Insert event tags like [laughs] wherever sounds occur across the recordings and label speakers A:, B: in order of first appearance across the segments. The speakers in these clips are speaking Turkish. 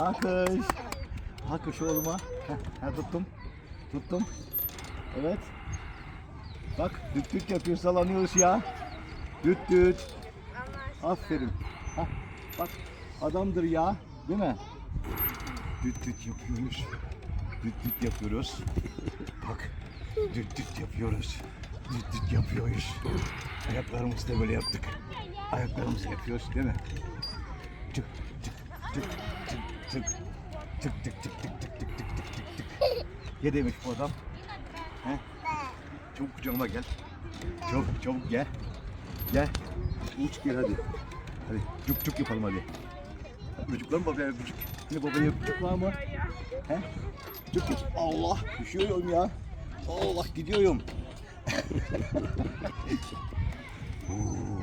A: Alkış. Alkış oğluma. Ha, tuttum. Tuttum. Evet. Bak düt düt yapıyor sallanıyoruz ya. Düt düt. Aferin. Hah, bak adamdır ya. Değil mi? Düt düt yapıyoruz. Düt düt yapıyoruz. Bak düt düt yapıyoruz. Düt düt yapıyoruz. Ayaklarımızı da böyle yaptık. Ayaklarımızı yapıyoruz değil mi? Tık tık tık. Tık tık tık tık tık tık tık tık tık. Ne demiş bu adam? He? Çabuk kucağıma gel. Çabuk çabuk gel. Gel. Uç gel hadi. Hadi cuk cuk yapalım hadi. Öpücük var mı babaya öpücük? Yine babaya öpücük var mı? He? Cuk cuk. Allah düşüyorum ya. Allah gidiyorum. [laughs] Oo,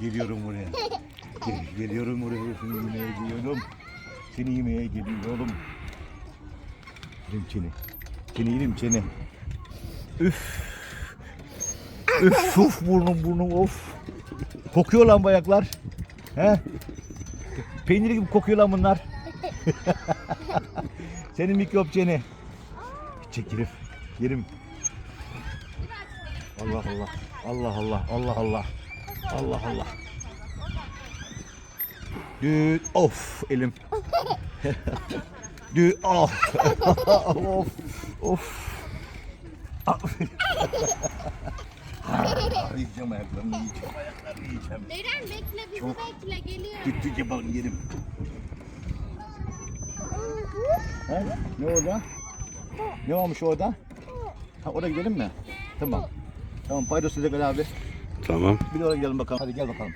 A: Geliyorum buraya. Gel- Geliyorum buraya. Yemeye geliyorum. Seni yemeye geliyorum. Yerim seni. Seni yerim seni. Üf. Üf uf burnum burnum of. Kokuyor lan bu ayaklar. He? Peynir gibi kokuyor lan bunlar. [laughs] Senin mikrop seni. Çek herif. Yerim. Allah Allah. Allah Allah. Allah Allah. Allah Allah. Düt of elim. [laughs] Düt [laughs] of. of. Of. Aferin. [laughs] yiyeceğim ayaklarını yiyeceğim ayaklarını yiyeceğim.
B: Eren bekle bizi
A: Çok.
B: bekle geliyor.
A: Düt yapalım yerim. He? Ne orada? Ne olmuş orada? Ha oraya gidelim mi? Tamam. Tamam paydos gel abi.
C: Tamam.
A: Bir de oraya gidelim bakalım. Hadi gel bakalım.